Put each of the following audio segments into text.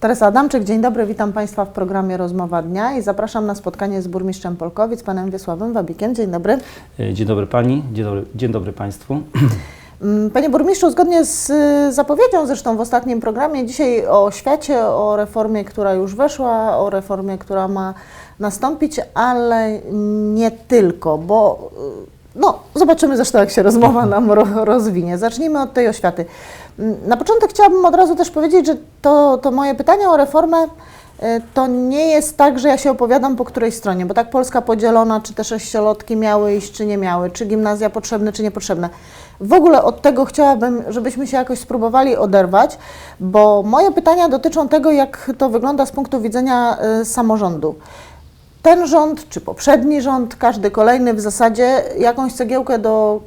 Teresa Adamczyk, dzień dobry, witam Państwa w programie Rozmowa Dnia i zapraszam na spotkanie z burmistrzem Polkowic, panem Wiesławem Wabikiem. Dzień dobry. E, Dzień dobry Pani, dzień dobry, dzień dobry Państwu. Mm, Panie burmistrzu, zgodnie z y, zapowiedzią zresztą w ostatnim programie, dzisiaj o świecie, o reformie, która już weszła, o reformie, która ma nastąpić, ale nie tylko, bo y, no, zobaczymy zresztą, jak się rozmowa nam ro, rozwinie. Zacznijmy od tej oświaty. Na początek chciałabym od razu też powiedzieć, że to, to moje pytanie o reformę y, to nie jest tak, że ja się opowiadam po której stronie, bo tak Polska podzielona, czy te sześciolotki miały iść, czy nie miały, czy gimnazja potrzebne, czy niepotrzebne. W ogóle od tego chciałabym, żebyśmy się jakoś spróbowali oderwać, bo moje pytania dotyczą tego, jak to wygląda z punktu widzenia y, samorządu. Ten rząd, czy poprzedni rząd, każdy kolejny w zasadzie jakąś cegiełkę do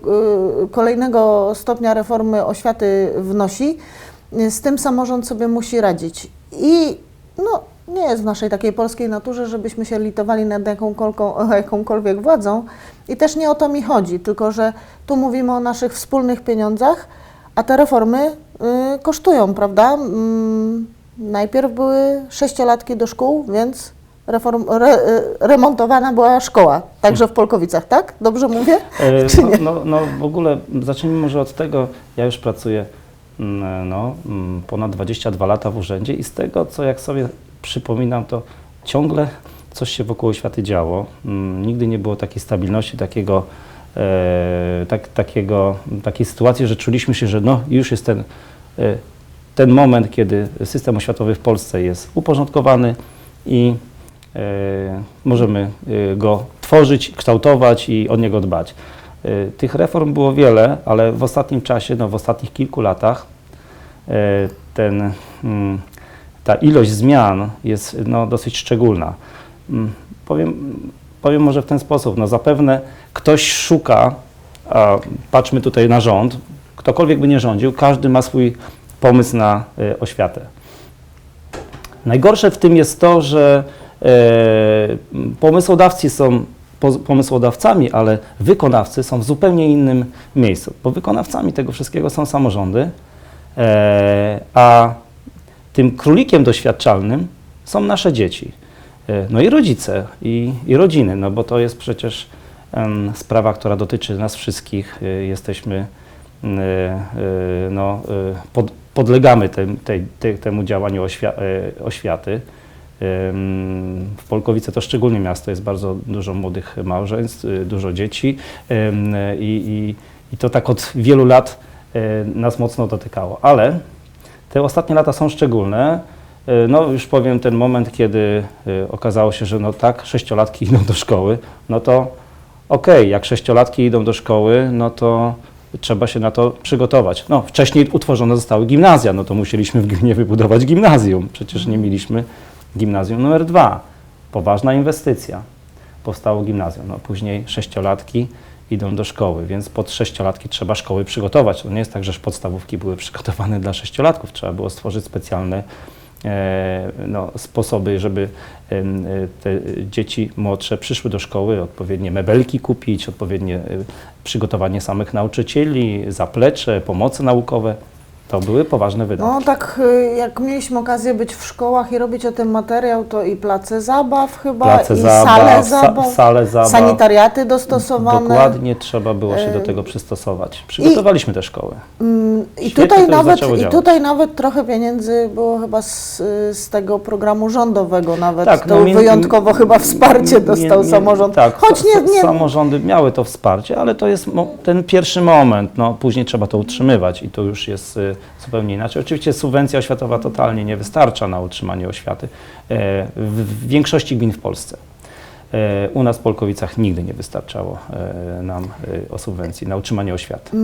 y, kolejnego stopnia reformy oświaty wnosi. Z tym samorząd sobie musi radzić. I no, nie jest w naszej takiej polskiej naturze, żebyśmy się litowali nad jakąkolwiek władzą. I też nie o to mi chodzi, tylko że tu mówimy o naszych wspólnych pieniądzach, a te reformy y, kosztują, prawda? Mm, najpierw były sześciolatki do szkół, więc reform, re, remontowana była szkoła, także w Polkowicach, tak? Dobrze mówię? No, no, no w ogóle zacznijmy może od tego, ja już pracuję mm, no, mm, ponad 22 lata w urzędzie i z tego, co jak sobie przypominam, to ciągle coś się wokół oświaty działo. Mm, Nigdy nie było takiej stabilności, takiego, e, tak, takiego, takiej sytuacji, że czuliśmy się, że no, już jest ten, e, ten moment, kiedy system oświatowy w Polsce jest uporządkowany i możemy e, go tworzyć, kształtować i od niego dbać. E, Tych reform było wiele, ale w ostatnim czasie, no w ostatnich kilku latach e, ten, mm, ta ilość zmian jest no, dosyć szczególna. Mm, Powiem, powiem może w ten sposób, no zapewne ktoś szuka, a patrzmy tutaj na rząd, ktokolwiek by nie rządził, każdy ma swój pomysł na e, oświatę. Najgorsze w tym jest to, że e, pomysłodawcy są po- pomysłodawcami, ale wykonawcy są w zupełnie innym miejscu, bo wykonawcami tego wszystkiego są samorządy, e, a tym królikiem doświadczalnym są nasze dzieci. E, No i rodzice, i, i rodziny, no bo to jest przecież sprawa, która dotyczy nas wszystkich. E, Jesteśmy, e, e, no, e, pod, podlegamy tej, temu działaniu oświa, e, oświaty. W Polkowice to szczególnie miasto, jest bardzo dużo młodych małżeństw, y, dużo dzieci i, i, i to tak od wielu lat e, nas mocno dotykało. Ale te ostatnie lata są szczególne. E, No już powiem ten moment, kiedy okazało się, że no tak, sześciolatki idą do szkoły, no to okej, jak sześciolatki idą do szkoły, no to trzeba się na to przygotować. No wcześniej utworzone zostały gimnazja, no to musieliśmy w gminie wybudować gimnazjum. Przecież nie mieliśmy gimnazjum numer dwa. Poważna inwestycja. Powstało gimnazjum. No, później sześciolatki idą do szkoły, więc pod sześciolatki trzeba szkoły przygotować. To nie jest tak, że podstawówki były przygotowane dla sześciolatków. Trzeba było stworzyć specjalne e, no, sposoby, żeby e, te dzieci młodsze przyszły do szkoły, odpowiednie mebelki kupić, odpowiednie e, przygotowanie samych nauczycieli, zaplecze, pomoce naukowe. To były poważne wydatki. No tak, y, jak mieliśmy okazję być w szkołach i robić o tym materiał, to i place zabaw chyba, Place i zabaw, sale sa- zabaw, sale zabaw. sanitariaty dostosowane. Dokładnie trzeba było się do tego przystosować. Przygotowaliśmy te szkoły. Mm, I Świetnie tutaj, już nawet, zaczęło I działać. tutaj nawet trochę pieniędzy było chyba z, z tego programu rządowego nawet. Tak, to no wyjątkowo chyba wsparcie Nie- dostał nie- samorząd. Tak, Choć nie, nie, samorządy miały to wsparcie, ale to jest mo- ten pierwszy moment. No, później trzeba to utrzymywać i to już jest y, zupełnie inaczej. Oczywiście subwencja oświatowa totalnie nie wystarcza na utrzymanie oświaty e, w, większości gmin w Polsce. E, u nas w Polkowicach nigdy nie wystarczało e, nam o subwencji na utrzymanie oświaty.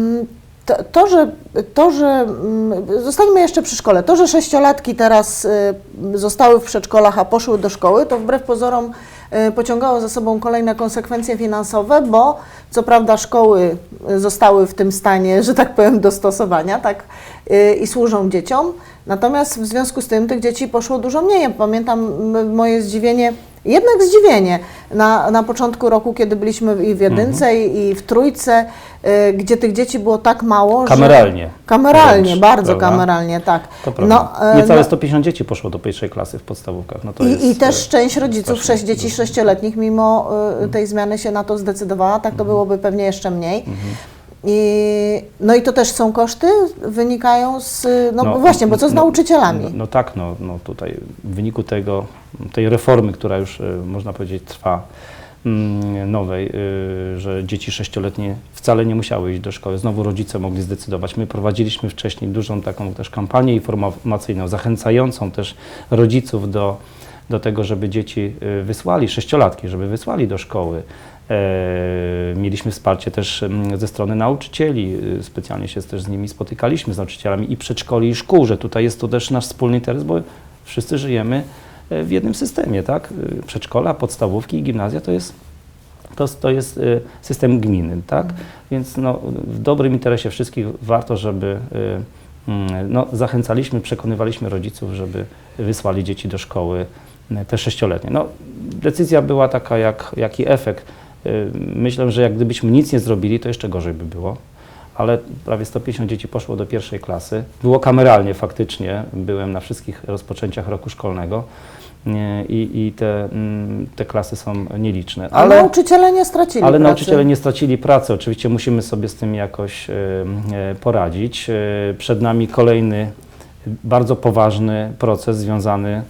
To, to, że, to, że mm, zostańmy jeszcze przy szkole, to, że sześciolatki teraz y, zostały w przedszkolach, a poszły do szkoły, to wbrew pozorom y, pociągało za sobą kolejne konsekwencje finansowe, bo co prawda szkoły y, zostały w tym stanie, że tak powiem, dostosowania, tak, i służą dzieciom, natomiast w związku z tym tych dzieci poszło dużo mniej. Pamiętam moje zdziwienie, Jednak zdziwienie na, na początku roku, kiedy byliśmy i w jedynce, i, i w trójce, y, gdzie tych dzieci było tak mało, Kameralnie. że... Kameralnie, wręcz, bardzo prawda? kameralnie, tak. To prawda. e, Niecałe no- 150 dzieci poszło do pierwszej klasy w podstawówkach. No to I, jest, I też e, część rodziców, sześć dzieci sześcioletnich, mimo y, Mhm. tej zmiany się na to zdecydowała, tak to byłoby pewnie jeszcze mniej. I, no i to też są koszty, wynikają z, no, właśnie, bo co z no, nauczycielami? No, no tak, no, no tutaj w wyniku tego, tej reformy, która już e, można powiedzieć trwa, mm, nowej, y, że dzieci sześcioletnie wcale nie musiały iść do szkoły. Znowu rodzice mogli zdecydować. My prowadziliśmy wcześniej dużą taką też kampanię informacyjną, zachęcającą też rodziców do, do tego, żeby dzieci y, wysłali, sześciolatki, żeby wysłali do szkoły. E, Mieliśmy wsparcie też mm, ze strony nauczycieli, y, specjalnie się też z nimi spotykaliśmy, z nauczycielami i przedszkoli, i szkół, że tutaj jest to też nasz wspólny interes, bo wszyscy żyjemy e, w jednym systemie, tak? Przedszkola, podstawówki i gimnazja to jest, to, to jest system gminy, tak? Więc no, w dobrym interesie wszystkich warto, żeby mm, no, zachęcaliśmy, przekonywaliśmy rodziców, żeby wysłali dzieci do szkoły, te sześcioletnie. No, decyzja była taka, jak, jak i efekt. Myślę, że jak gdybyśmy nic nie zrobili, to jeszcze gorzej by było. Ale prawie 150 dzieci poszło do pierwszej klasy. Było kameralnie faktycznie. Byłem na wszystkich rozpoczęciach roku szkolnego i, i te, te klasy są nieliczne. A nauczyciele nie stracili Ale pracy. nauczyciele nie stracili pracy. Oczywiście musimy sobie z tym jakoś e, poradzić. E, Przed nami kolejny bardzo poważny proces związany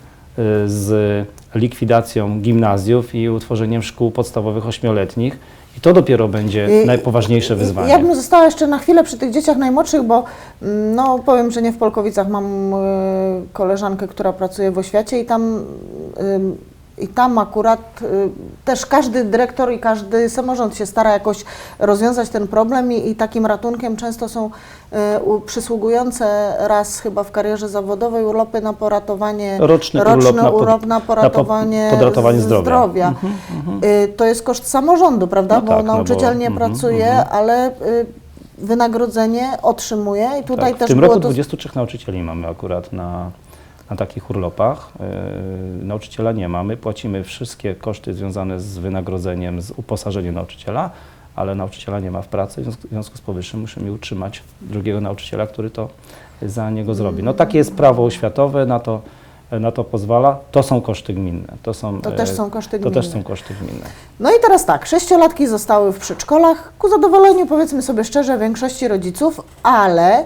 z likwidacją gimnazjów i utworzeniem szkół podstawowych ośmioletnich. I to dopiero będzie najpoważniejsze wyzwanie. Ja bym została jeszcze na chwilę przy tych dzieciach najmłodszych, bo mm, no, powiem, że nie w Polkowicach mam y, koleżankę, która pracuje w oświacie i tam, y, i tam akurat y, też każdy dyrektor i każdy samorząd się stara jakoś rozwiązać ten problem i, i takim ratunkiem często są y, przysługujące raz chyba w karierze zawodowej urlopy na poratowanie, Roczny roczny urlop na pod- urlop na po- poratowanie, podratowanie z- zdrowia. Y, To jest koszt samorządu, prawda? No bo tak, no bo- nauczyciel nie mhm, pracuje, ale y, wynagrodzenie otrzymuje i tutaj tak, w też tym było roku to... 23 nauczycieli mamy akurat na, na takich urlopach. Yy, nauczyciela nie mamy, płacimy wszystkie koszty związane z wynagrodzeniem, z uposażeniem nauczyciela, ale nauczyciela nie ma w pracy, w związku, z powyższym musimy utrzymać drugiego nauczyciela, który to za niego zrobi. No takie jest prawo oświatowe, na to, na to pozwala. To są koszty gminne. To, są, To też e, są koszty To też gminne. są koszty gminne. No i teraz tak, sześciolatki zostały w przedszkolach, ku zadowoleniu powiedzmy sobie szczerze większości rodziców, ale y,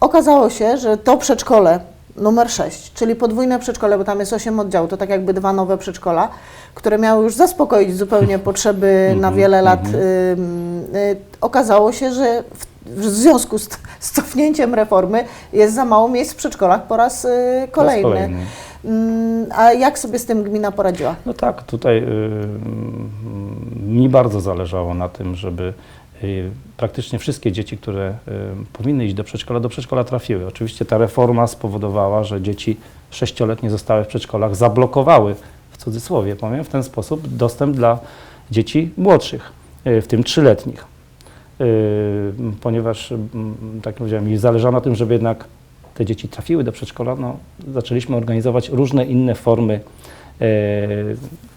okazało się, że to przedszkole numer 6, czyli podwójne przedszkole, bo tam jest 8 oddziałów, to tak jakby dwa nowe przedszkola, które miały już zaspokoić zupełnie potrzeby na wiele lat. Y, okazało się, że w, związku z, z cofnięciem reformy jest za mało miejsc w przedszkolach po raz y, Po raz kolejny. Mm, A jak sobie z tym gmina poradziła? No tak, tutaj y, y, mi bardzo zależało na tym, żeby praktycznie wszystkie dzieci, które y, powinny iść do przedszkola, do przedszkola trafiły. Oczywiście ta reforma spowodowała, że dzieci sześcioletnie zostały w przedszkolach, zablokowały, w cudzysłowie powiem, w ten sposób dostęp dla dzieci młodszych, y, w tym trzyletnich. Y, Ponieważ, mm, tak powiedziałem, zależało na tym, żeby jednak te dzieci trafiły do przedszkola, no, zaczęliśmy organizować różne inne formy e,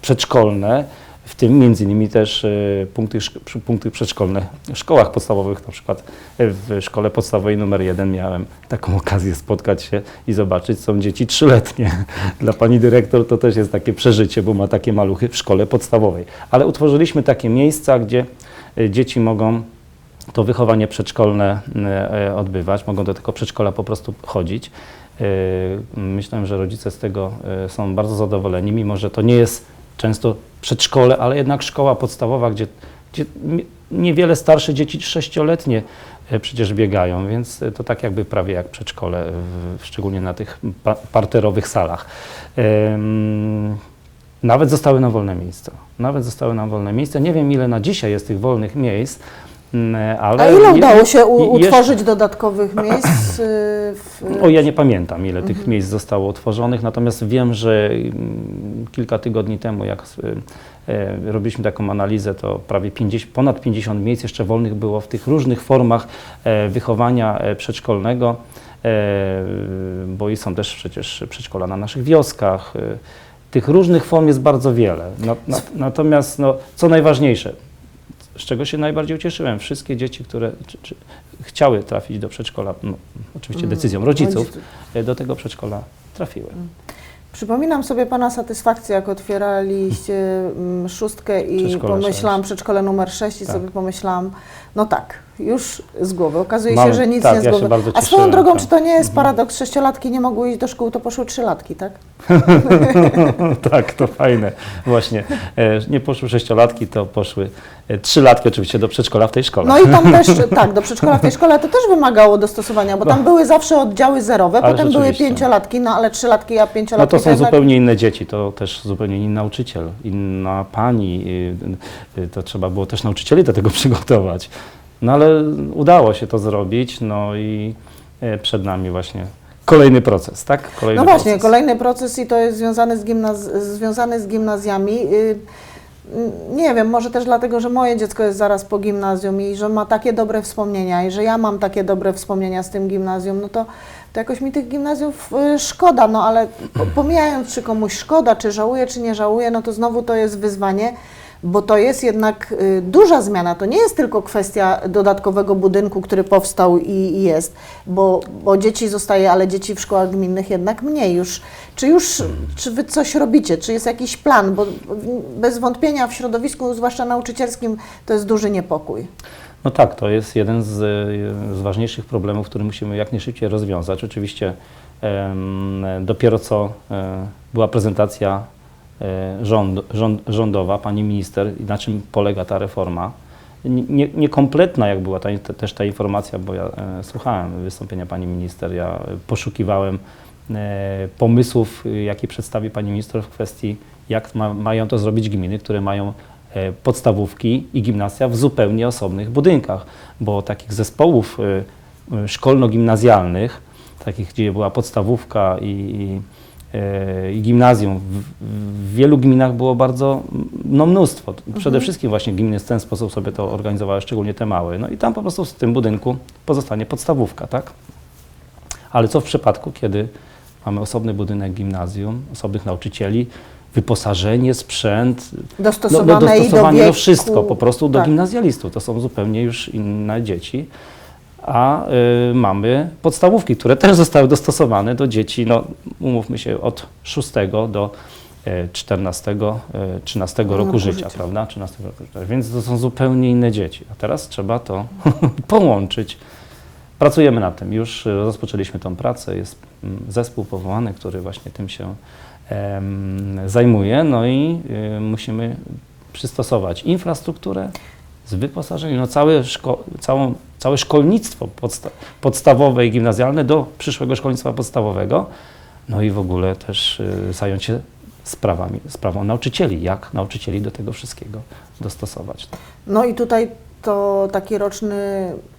przedszkolne, w tym między innymi też e, punkty, punkty przedszkolne w szkołach podstawowych, na przykład w szkole podstawowej numer jeden miałem taką okazję spotkać się i zobaczyć, są dzieci trzyletnie. Dla pani dyrektor to też jest takie przeżycie, bo ma takie maluchy w szkole podstawowej. Ale utworzyliśmy takie miejsca, gdzie e, dzieci mogą to wychowanie przedszkolne e, e, odbywać, mogą do tego przedszkola po prostu chodzić. E, Myślę, że rodzice z tego e, są bardzo zadowoleni, mimo że to nie jest często przedszkole, ale jednak szkoła podstawowa, gdzie, gdzie niewiele starsze dzieci sześcioletnie e, przecież biegają, więc to tak jakby prawie jak przedszkole, szczególnie na tych pa- parterowych salach. Nawet zostały nam wolne miejsca. Nawet zostały nam wolne miejsca. Nie wiem, ile na dzisiaj jest tych wolnych miejsc, ale... A ile udało się u, je- jeszcze- utworzyć dodatkowych miejsc? y, W, O, ja nie pamiętam, ile Mhm. tych miejsc zostało utworzonych, natomiast wiem, że mm, kilka tygodni temu, jak y, e, robiliśmy taką analizę, to prawie 50, ponad 50 miejsc jeszcze wolnych było w tych różnych formach e, wychowania e, przedszkolnego, e, bo i są też przecież przedszkola na naszych wioskach. tych różnych form jest bardzo wiele. Na, natomiast no, co najważniejsze, z czego się najbardziej ucieszyłem, wszystkie dzieci, które czy, czy chciały trafić do przedszkola, no, oczywiście decyzją rodziców, e, do tego przedszkola trafiły. Przypominam sobie Pana satysfakcję, jak otwieraliście mm, szóstkę i Przedszkole pomyślałam, sześć. przedszkole numer 6 i Tak. sobie pomyślałam, no tak, już z głowy. Okazuje Mamy- się, że nic tak, nie z ja głowy. bardzo A swoją drogą, tak. czy to nie jest paradoks? Sześciolatki nie mogły iść do szkół, to poszły trzylatki, tak? tak, to fajne. Właśnie. E, Nie poszły sześciolatki, to poszły e, trzylatki oczywiście do przedszkola w tej szkole. No i tam też, tak, do przedszkola w tej szkole to też wymagało dostosowania, bo tam były zawsze oddziały zerowe, Ale potem były pięciolatki, no ale trzylatki, a No pięciolatki to są jednak- zupełnie inne dzieci, to też zupełnie inny nauczyciel, inna pani. y, y, To trzeba było też nauczycieli do tego przygotować. No ale udało się to zrobić, no i e, przed nami właśnie kolejny proces, tak? Kolejny No właśnie, proces. kolejny proces i to jest związany z, gimnaz- związany z gimnazjami. Y, Nie wiem, może też dlatego, że moje dziecko jest zaraz po gimnazjum i że ma takie dobre wspomnienia i że ja mam takie dobre wspomnienia z tym gimnazjum, no to, to jakoś mi tych gimnazjów y, szkoda, no ale po- pomijając, czy komuś szkoda, czy żałuje, czy nie żałuje, no to znowu to jest wyzwanie, bo to jest jednak y, duża zmiana. To nie jest tylko kwestia dodatkowego budynku, który powstał i, jest, bo, bo dzieci zostaje, ale dzieci w szkołach gminnych jednak mniej już. Czy już, czy wy coś robicie? Czy jest jakiś plan? Bo bez wątpienia w środowisku, zwłaszcza nauczycielskim, to jest duży niepokój. No tak, to jest jeden z, z ważniejszych problemów, który musimy jak najszybciej rozwiązać. Oczywiście em, dopiero co e, była prezentacja rząd, rząd, rządowa, pani minister, na czym polega ta reforma. Nie- Nie, niekompletna jak była ta, te, też ta informacja, bo ja e, słuchałem wystąpienia pani minister, ja e, poszukiwałem e, pomysłów, e, jakie przedstawi pani minister w kwestii, jak ma, mają to zrobić gminy, które mają e, podstawówki i gimnazja w zupełnie osobnych budynkach, bo takich zespołów e, e, szkolno-gimnazjalnych, takich, gdzie była podstawówka i, i, e, i gimnazjum, w, w wielu gminach było bardzo no, mnóstwo. Przede wszystkim właśnie gminy w ten sposób sobie to organizowały, szczególnie te małe. No i tam po prostu w tym budynku pozostanie podstawówka, tak? Ale co w przypadku, kiedy mamy osobny budynek gimnazjum, osobnych nauczycieli, wyposażenie, sprzęt, no, Dostosowane no, i do dostosowanie wieku. do wszystko, po prostu do tak. gimnazjalistów. To są zupełnie już inne dzieci. A y, mamy podstawówki, które też zostały dostosowane do dzieci, no umówmy się, od 6 do e, 14, e, 13 roku Roku życia, życia. prawda? 13 roku życia. Więc to są zupełnie inne dzieci. A teraz trzeba to połączyć. Pracujemy nad tym. Już e, rozpoczęliśmy tą pracę. Jest mm, zespół powołany, który właśnie tym się em, zajmuje. No i y, musimy przystosować infrastrukturę z wyposażeniem, no całe, szko- całą, całe szkolnictwo podsta- podstawowe i gimnazjalne do przyszłego szkolnictwa podstawowego. No i w ogóle też y, zająć się sprawami, sprawą nauczycieli, jak nauczycieli do tego wszystkiego dostosować. No i tutaj to taki roczny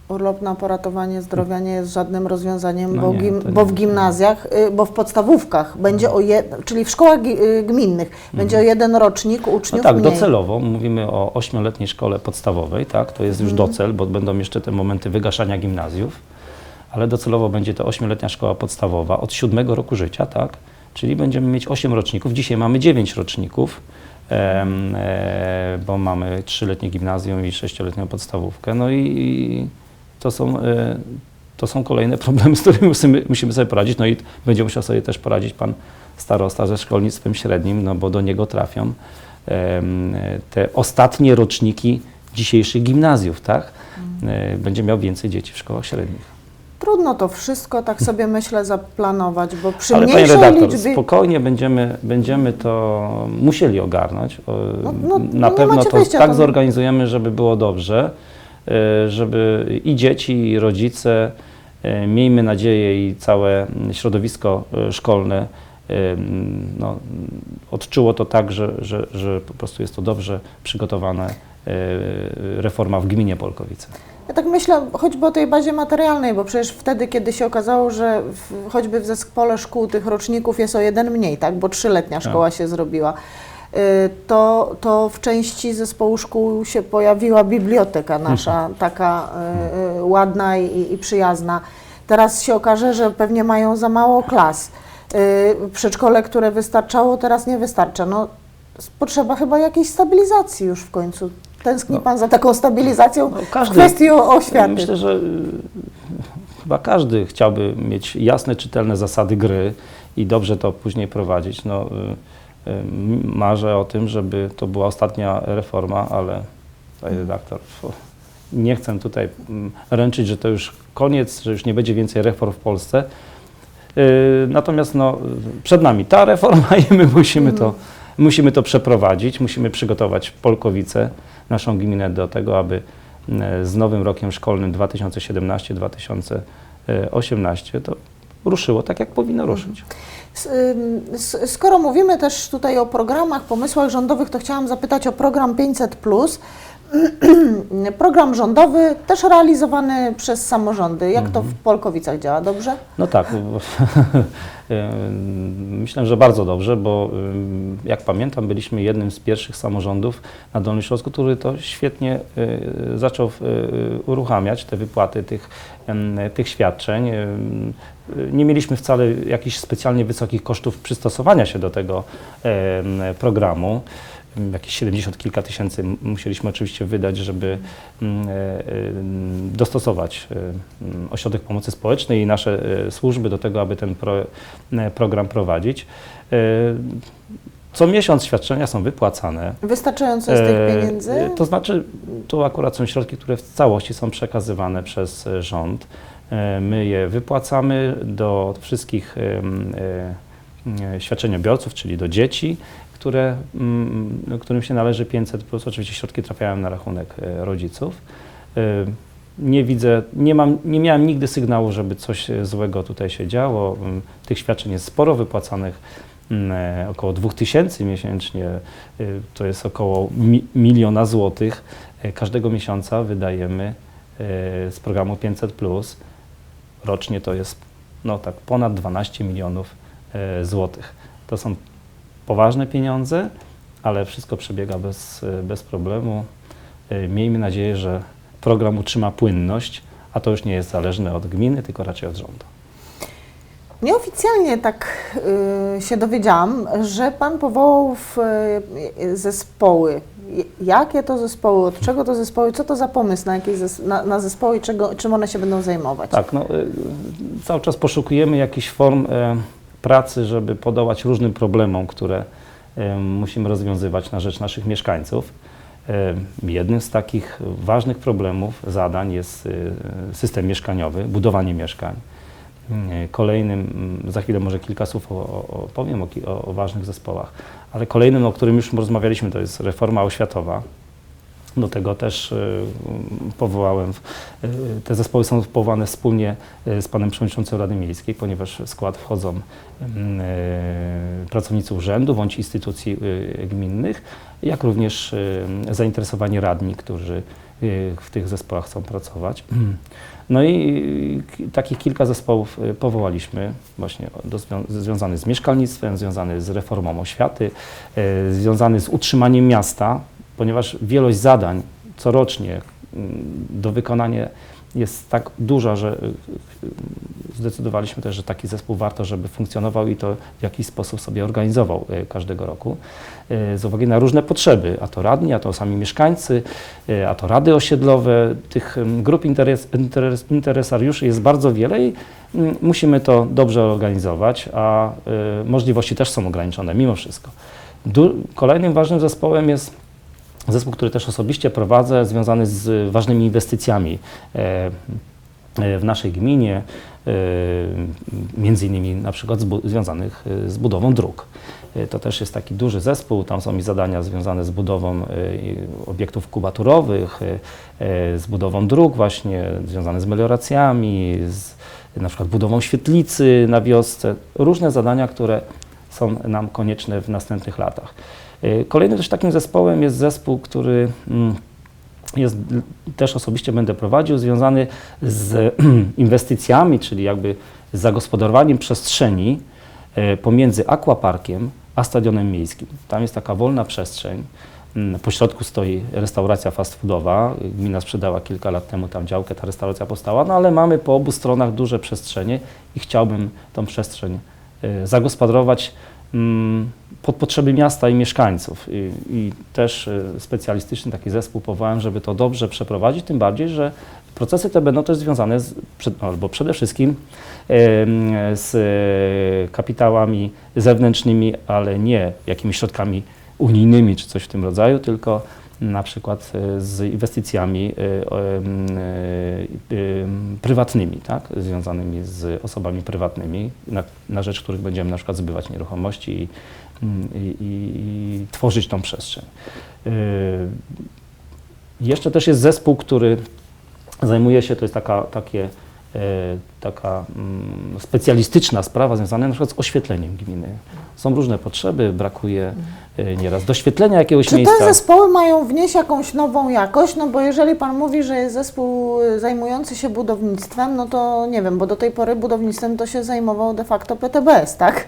urlop na poratowanie zdrowia nie jest żadnym rozwiązaniem, No bo, nie, gim, to nie bo w jest. gimnazjach, y, bo w podstawówkach będzie o jed, czyli w szkołach gi- y, gminnych będzie o jeden rocznik No uczniów tak, mniej. docelowo mówimy o ośmioletniej szkole podstawowej, tak, to jest już docel, bo będą jeszcze te momenty wygaszania gimnazjów, ale docelowo będzie to ośmioletnia szkoła podstawowa od siódmego roku życia, tak, czyli będziemy mieć 8 roczników, dzisiaj mamy 9 roczników, bo mamy trzyletnie gimnazjum i sześcioletnią podstawówkę, no i, to są... E, to są kolejne problemy, z którymi musimy, sobie poradzić. No i będzie musiał sobie też poradzić pan starosta ze szkolnictwem średnim, no bo do niego trafią te ostatnie roczniki dzisiejszych gimnazjów, tak? E, Będzie miał więcej dzieci w szkołach średnich. Trudno to wszystko, tak sobie myślę, zaplanować, bo przy Ale mniejszej redaktor, liczbie... spokojnie będziemy, będziemy to musieli ogarnąć. O, No, no, Na pewno macie to wyjścia, tak to- zorganizujemy, żeby było dobrze, e, żeby i dzieci, i rodzice, e, miejmy nadzieję, i całe środowisko e, szkolne no, odczuło to tak, że, że, że po prostu jest to dobrze przygotowana e, reforma w gminie Polkowice. Ja tak myślę choćby o tej bazie materialnej, bo przecież wtedy, kiedy się okazało, że w, choćby w zespole szkół tych roczników jest o jeden mniej, tak, bo trzyletnia Tak. szkoła się zrobiła, y, to, to w części zespołu szkół się pojawiła biblioteka nasza, taka y, y, ładna i, i przyjazna. Teraz się okaże, że pewnie mają za mało klas. Y, Przedszkole, które wystarczało, teraz nie wystarcza. No, potrzeba chyba jakiejś stabilizacji już w końcu. Tęskni No. Pan za taką stabilizacją No, w każdy- kwestii o- oświaty. Myślę, że y, chyba każdy chciałby mieć jasne, czytelne zasady gry i dobrze to później prowadzić. No, y, m- marzę o tym, żeby to była ostatnia reforma, ale panie redaktor, fu, nie chcę tutaj mm, ręczyć, że to już koniec, że już nie będzie więcej reform w Polsce. Natomiast no, przed nami ta reforma i my musimy to, musimy to przeprowadzić, musimy przygotować Polkowice, naszą gminę do tego, aby e, z nowym rokiem szkolnym 2017-2018 to ruszyło tak, jak powinno ruszyć. Ym, s- Skoro mówimy też tutaj o programach, pomysłach rządowych, to chciałam zapytać o program 500. program rządowy też realizowany przez samorządy. Jak to w Polkowicach działa? Dobrze? No tak, myślę, że bardzo dobrze, bo jak pamiętam, byliśmy jednym z pierwszych samorządów na Dolnym Śląsku, który to świetnie y, zaczął y, uruchamiać te wypłaty tych, tych świadczeń. Nie mieliśmy wcale jakichś specjalnie wysokich kosztów przystosowania się do tego programu. Jakieś 70 kilka tysięcy musieliśmy oczywiście wydać, żeby mm, e, e, dostosować e, mm, ośrodek pomocy społecznej i nasze służby do tego, aby ten pro, program prowadzić. Co miesiąc świadczenia są wypłacane. Wystarczająco jest tych pieniędzy? To znaczy, tu akurat są środki, które w całości są przekazywane przez rząd. My je wypłacamy do wszystkich świadczeniobiorców, czyli do dzieci, które, mm, którym się należy 500, plus oczywiście środki trafiają na rachunek e, rodziców. E, Nie widzę, nie, mam, nie miałem nigdy sygnału, żeby coś e, złego tutaj się działo. Mm, Tych świadczeń jest sporo wypłacanych, mm, e, około 2000 miesięcznie, to jest około mi, miliona złotych e, każdego miesiąca wydajemy e, z programu 500. Rocznie to jest no tak, ponad 12 milionów e, złotych. To są poważne pieniądze, ale wszystko przebiega bez, e, bez problemu. E, Miejmy nadzieję, że program utrzyma płynność, a to już nie jest zależne od gminy, tylko raczej od rządu. Nieoficjalnie tak y, się dowiedziałam, że Pan powołał w, y, zespoły. Jakie to zespoły, od czego to zespoły, co to za pomysł na, jakieś zes- na, na zespoły i czego, czym one się będą zajmować? Tak, no, y, cały czas poszukujemy jakichś form e, pracy, żeby podołać różnym problemom, które musimy rozwiązywać na rzecz naszych mieszkańców. Jednym z takich ważnych problemów, zadań jest e, system mieszkaniowy, budowanie mieszkań. Kolejnym, za chwilę może kilka słów opowiem o, o, o ważnych zespołach, ale kolejnym, o którym już rozmawialiśmy, to jest reforma oświatowa. Do tego też y, powołałem, y, te zespoły są powołane wspólnie y, z panem przewodniczącym Rady Miejskiej, ponieważ w skład wchodzą pracownicy urzędu bądź instytucji gminnych, jak również zainteresowani radni, którzy w tych zespołach chcą pracować. No i takich kilka zespołów powołaliśmy, właśnie związany z mieszkalnictwem, związany z reformą oświaty, związany z utrzymaniem miasta, ponieważ wielość zadań corocznie mm, do wykonania jest tak duża, że y, y, zdecydowaliśmy też, że taki zespół warto, żeby funkcjonował i to w jakiś sposób sobie organizował y, każdego roku. Z uwagi na różne potrzeby, a to radni, a to sami mieszkańcy, a to rady osiedlowe, tych ym, grup interes, interes, interesariuszy jest bardzo wiele i mm, musimy to dobrze organizować, a możliwości też są ograniczone mimo wszystko. Du- kolejnym ważnym zespołem jest zespół, który też osobiście prowadzę, związany z ważnymi inwestycjami e, e, w naszej gminie, e, między innymi na przykład związanych z budową dróg. To też jest taki duży zespół, tam są i zadania związane z budową obiektów kubaturowych, z budową dróg właśnie, związane z melioracjami, z na przykład budową świetlicy na wiosce, różne zadania, które są nam konieczne w następnych latach. Y, Kolejnym też takim zespołem jest zespół, który mm, jest, też osobiście będę prowadził, związany z inwestycjami, czyli jakby z zagospodarowaniem przestrzeni e, pomiędzy aquaparkiem a stadionem miejskim. Tam jest taka wolna przestrzeń. Mm, Po środku stoi restauracja fast foodowa. Gmina sprzedała kilka lat temu tam działkę, ta restauracja powstała, no ale mamy po obu stronach duże przestrzenie i chciałbym tą przestrzeń e, zagospodarować pod potrzeby miasta i mieszkańców. I, i też e, specjalistyczny taki zespół powołałem, żeby to dobrze przeprowadzić, tym bardziej, że procesy te będą też związane z, albo przede wszystkim z e, kapitałami zewnętrznymi, ale nie jakimiś środkami unijnymi czy coś w tym rodzaju, tylko na przykład e, z inwestycjami o, em, e, em, prywatnymi, tak? związanymi z osobami prywatnymi, na, na rzecz których będziemy na przykład zbywać nieruchomości i, mm, i, i, tworzyć tą przestrzeń. Jeszcze też jest zespół, który zajmuje się, to jest taka, takie, taka mm, specjalistyczna sprawa związana na przykład z oświetleniem gminy. Są różne potrzeby, brakuje e, nieraz doświetlenia jakiegoś Czy miejsca. te zespoły mają wnieść jakąś nową jakość? No bo jeżeli Pan mówi, że jest zespół y, zajmujący się budownictwem, no to nie wiem, bo do tej pory budownictwem to się zajmował de facto PTBS, tak?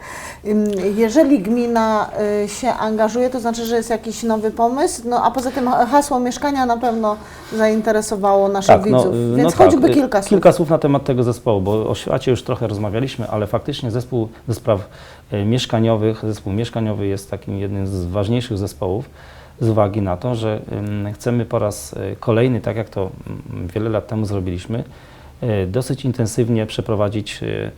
Ym, Jeżeli gmina y, się angażuje, to znaczy, że jest jakiś nowy pomysł, no a poza tym ha- hasło mieszkania na pewno zainteresowało naszych widzów, y, więc tak, choćby y, kilka słów. Kilka słów na temat tego zespołu, bo o świecie już trochę rozmawialiśmy, ale faktycznie zespół do spraw y, mieszkaniowych, zespół mieszkaniowy jest takim jednym z ważniejszych zespołów z uwagi na to, że chcemy po raz y, kolejny, tak jak to mm, wiele lat temu zrobiliśmy, y, dosyć intensywnie przeprowadzić y,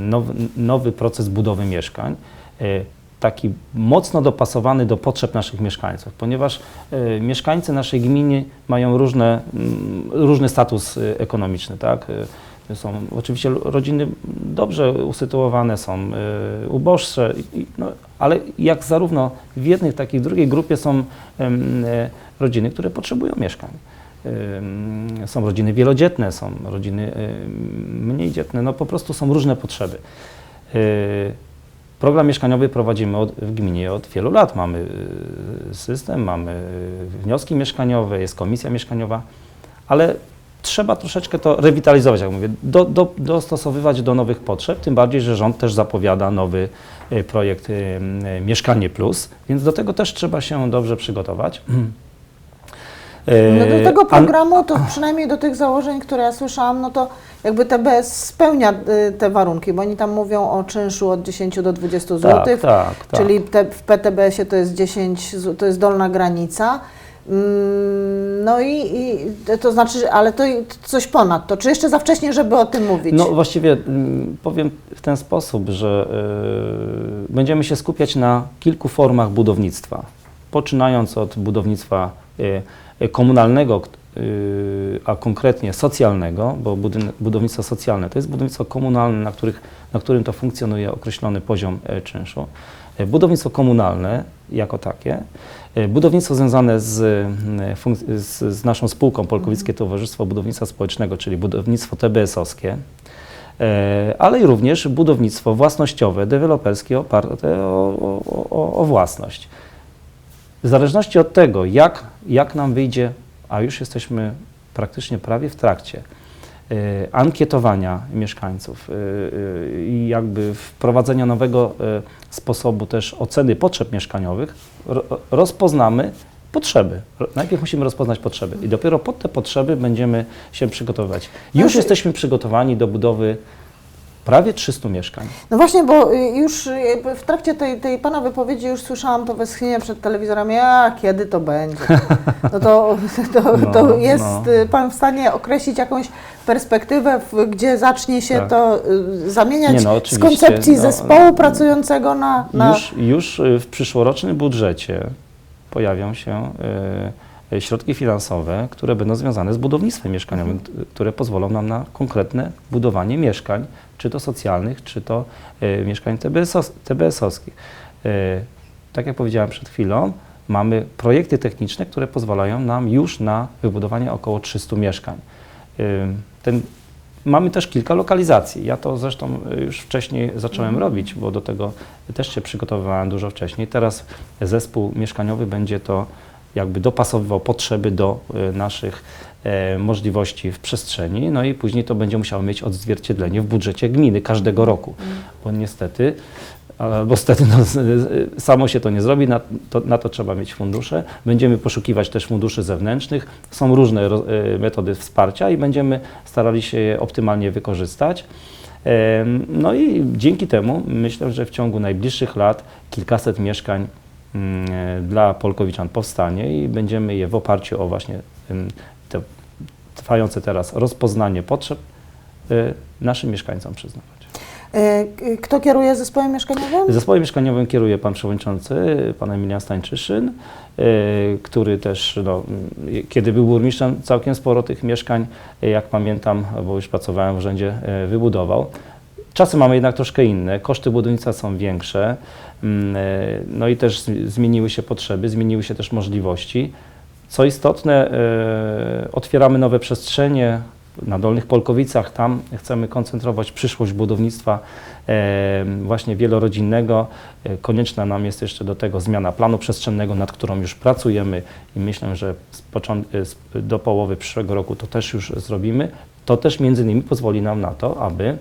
nowy, nowy proces budowy mieszkań. y, Taki mocno dopasowany do potrzeb naszych mieszkańców, ponieważ y, mieszkańcy naszej gminy mają różne, mm, różny status y, ekonomiczny, tak? Y, Są oczywiście rodziny dobrze usytuowane, są y, uboższe, i- no, ale jak zarówno w jednej, tak i w drugiej grupie są em, y, rodziny, które potrzebują mieszkań. Ym, Są rodziny wielodzietne, są rodziny ym, mniej dzietne, no po prostu są różne potrzeby. Y, Program mieszkaniowy prowadzimy od, w gminie od wielu lat. Mamy y, system, mamy y, wnioski mieszkaniowe, jest komisja mieszkaniowa, ale trzeba troszeczkę to rewitalizować, jak mówię, do, do, dostosowywać do nowych potrzeb, tym bardziej, że rząd też zapowiada nowy y, projekt y, y, Mieszkanie Plus, więc do tego też trzeba się dobrze przygotować. No do tego programu, to przynajmniej do tych założeń, które ja słyszałam, no to jakby TBS spełnia te warunki, bo oni tam mówią o czynszu od 10 do 20 zł, tak, tak, tak. czyli te, w PTBS-ie to jest 10, z- to jest dolna granica. Mm, No i, i to znaczy, ale to coś ponad to. Czy jeszcze za wcześnie, żeby o tym mówić? No właściwie mm, powiem w ten sposób, że y, będziemy się skupiać na kilku formach budownictwa. Poczynając od budownictwa y, y, komunalnego, a konkretnie socjalnego, bo budownictwo socjalne to jest budownictwo komunalne, na, których, na którym to funkcjonuje określony poziom y, czynszu. Y, Budownictwo komunalne jako takie, y, budownictwo związane z, funk- z, z naszą spółką Polkowickie Towarzystwo Budownictwa Społecznego, czyli budownictwo TBS-owskie, e, ale i również budownictwo własnościowe, deweloperskie oparte o, o, o, o własność. W zależności od tego, jak, jak nam wyjdzie, a już jesteśmy praktycznie prawie w trakcie e, ankietowania mieszkańców e, e, i jakby wprowadzenia nowego sposobu też oceny potrzeb mieszkaniowych, ro, rozpoznamy potrzeby. Najpierw musimy rozpoznać potrzeby i dopiero pod te potrzeby będziemy się przygotowywać. Już jesteśmy przygotowani do budowy prawie 300 mieszkań. No właśnie, bo y, już y, w trakcie tej, tej Pana wypowiedzi już słyszałam to westchnienie przed telewizorem, a kiedy to będzie? No to, to, No, to jest no. Pan w stanie określić jakąś perspektywę, gdzie zacznie się Tak. to zamieniać Nie no, z koncepcji no, zespołu no. pracującego na... na Już, już w przyszłorocznym budżecie pojawią się y, y, środki finansowe, które będą związane z budownictwem mieszkaniowym, t- które pozwolą nam na konkretne budowanie mieszkań, czy to socjalnych, czy to y, mieszkań TBS-ows- TBS-owskich. Y, tak jak powiedziałem przed chwilą, mamy projekty techniczne, które pozwalają nam już na wybudowanie około 300 mieszkań. Y, Ten Mamy też kilka lokalizacji. Ja to zresztą y, już wcześniej zacząłem robić, bo do tego też się przygotowywałem dużo wcześniej. Teraz zespół mieszkaniowy będzie to jakby dopasowywał potrzeby do y, naszych e, możliwości w przestrzeni, no i później to będzie musiało mieć odzwierciedlenie w budżecie gminy każdego roku, bo niestety albo stety no, samo się to nie zrobi, na to, na to trzeba mieć fundusze. Będziemy poszukiwać też funduszy zewnętrznych. Są różne e, metody wsparcia i będziemy starali się je optymalnie wykorzystać. No i dzięki temu myślę, że w ciągu najbliższych lat kilkaset mieszkań mm, e, dla Polkowiczan powstanie i będziemy je w oparciu o właśnie em, te trwające teraz rozpoznanie potrzeb e, naszym mieszkańcom przyznawać. K- Kto kieruje zespołem mieszkaniowym? Zespołem mieszkaniowym kieruje pan przewodniczący, pan Emilian Stańczyszyn, y, który też, no, y, kiedy był burmistrzem, całkiem sporo tych mieszkań, y, jak pamiętam, bo już pracowałem w urzędzie, y, wybudował. Czasy mamy jednak troszkę inne, koszty budownictwa są większe, mm, y, no i też zmieniły się potrzeby, zmieniły się też możliwości. Co istotne, y, otwieramy nowe przestrzenie na Dolnych Polkowicach. Tam chcemy koncentrować przyszłość budownictwa e, właśnie wielorodzinnego. E, Konieczna nam jest jeszcze do tego zmiana planu przestrzennego, nad którą już pracujemy i myślę, że e, do połowy przyszłego roku to też już zrobimy. To też między innymi pozwoli nam na to, aby e,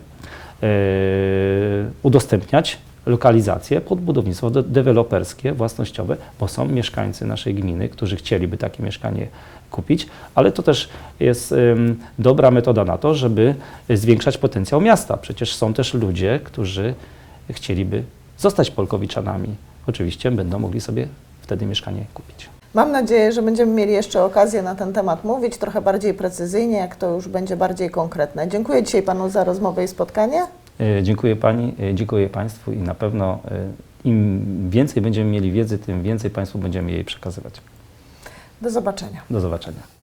udostępniać lokalizacje pod budownictwo de- deweloperskie, własnościowe, bo są mieszkańcy naszej gminy, którzy chcieliby takie mieszkanie kupić, ale to też jest dobra metoda na to, żeby zwiększać potencjał miasta. Przecież są też ludzie, którzy chcieliby zostać Polkowiczanami. Oczywiście będą mogli sobie wtedy mieszkanie kupić. Mam nadzieję, że będziemy mieli jeszcze okazję na ten temat mówić trochę bardziej precyzyjnie, jak to już będzie bardziej konkretne. Dziękuję dzisiaj Panu za rozmowę i spotkanie. E, Dziękuję Pani, e, dziękuję Państwu i na pewno e, im więcej będziemy mieli wiedzy, tym więcej Państwu będziemy jej przekazywać. Do zobaczenia. Do zobaczenia.